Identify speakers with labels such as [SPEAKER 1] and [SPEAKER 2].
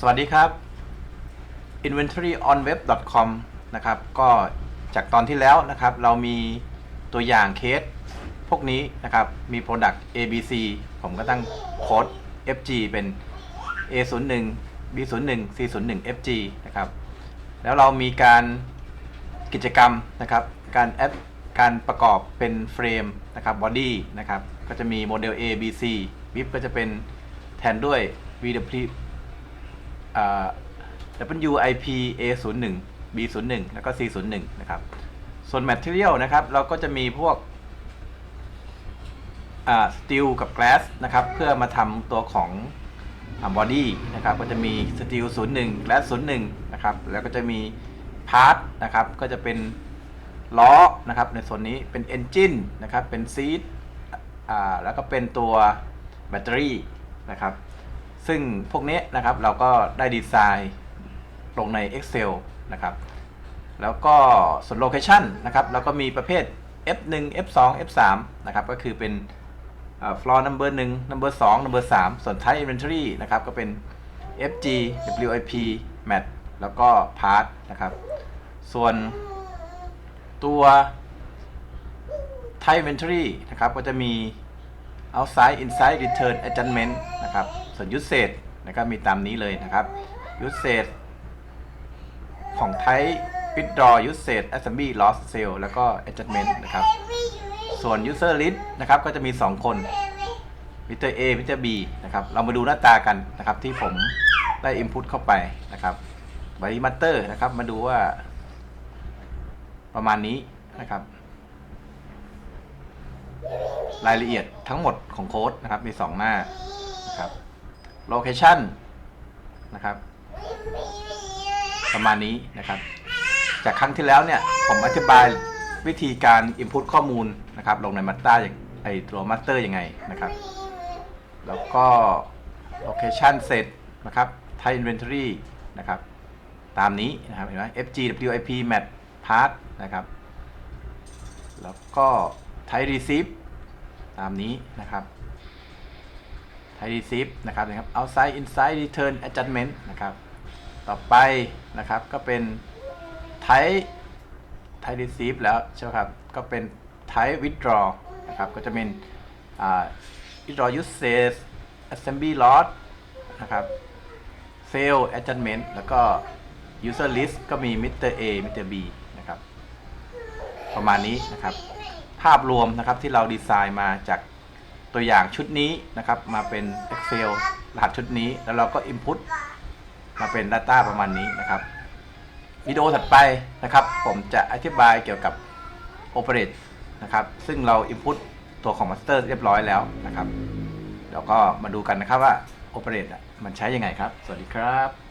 [SPEAKER 1] สวัสดีครับ inventoryonweb.com นะครับ ก็จากตอนที่แล้วนะครับ เรามีตัวอย่างเคสพวกนี้นะครับ มี Product ABC ผมก็ตั้งโค้ด FG เป็น A01 B01 C01 FG นะครับ แล้วเรามีการกิจกรรมนะครับ การแอดการประกอบเป็นเฟรมนะครับบอดี้นะครับ ก็จะมีโมเดล A B C VIP ก็จะเป็นแทนด้วย VW WIP A01 B01 แล้วก็ C01 นะครับ ส่วน Material นะครับ เราก็จะมีพวกอ่า Steel กับ Glass นะครับ เพื่อมาทำตัวของบอดี้นะครับ ก็จะมี Steel 01 Glass 01นะครับ แล้วก็จะมี Part นะครับ ก็จะเป็นล้อนะครับ ในส่วนนี้เป็น Engine นะครับ เป็น Seat อ่าแล้วก็เป็นตัวแบตเตอรี่นะครับ ซึ่งพวกนี้นะครับเราก็ได้ดีไซน์ลงใน Excel นะครับ แล้วก็ส่วนโลเคชันนะครับเราก็มีประเภท F1 F2 F3 นะครับ ก็คือเป็นเอ่อ floor number 1 number 2 number 3 ส่วน type inventory นะครับ ก็เป็น FG WIP mat แล้วก็ part นะครับ ส่วนตัว type inventory นะครับ ก็จะมี outside inside return adjustment นะครับส่วน usage นะครับมีตามนี้เลยนะครับ usage ของ type withdraw usage assembly loss sale แล้วก็ adjustment นะครับ ส่วน user list นะครับก็จะมี 2 คน Mr. A Mr. B นะครับเรามาดูหน้าตากันนะครับที่ผมได้ input เข้าไปนะครับ b a r y m a t e r นะครับมาดูว่าประมาณนี้นะครับ รายละเอียดทั้งหมดของโค้ดนะครับ มี 2 หน้านะครับ location นะครับประมาณนี้นะครับ จากครั้งที่แล้วเนี่ย ผมอธิบายวิธีการ input ข้อมูลนะครับ ลงใน Master อย่างไอตัว Master ยังไงนะครับ แล้วก็ location set นะครับ type inventory นะครับ ตามนี้นะครับเห็นไหม FG WIP mat part นะครับ แล้วก็ type receipt ตามนี้นะครับ type receipt นะครับนะครับ outside inside return adjustment นะครับ ต่อไปนะครับก็เป็น type type receipt แล้วใช่ไหมครับ ก็เป็น type withdraw นะครับ ก็จะเป็น withdraw usage assembly lot นะครับ sale adjustment แล้วก็ user list ก็มี Mr. A Mr. B นะครับ ประมาณนี้นะครับาพรวมนะครับที่เราดีไซน์มาจากตัวอย่างชุดนี้นะครับมาเป็น Excel รหัสชุดนี้ แล้วเราก็ Input มาเป็น Data ประมาณนี้นะครับวิดีโอถัดไปนะครับ ผมจะอธิบายเกี่ยวกับ Operate นะครับ ซึ่งเรา Input ตัวของ Master เรียบร้อยแล้วนะครับเดี๋ยวก็มาดูกันนะครับว่า Operate มันใช้ยังไงครับ สวัสดีครับ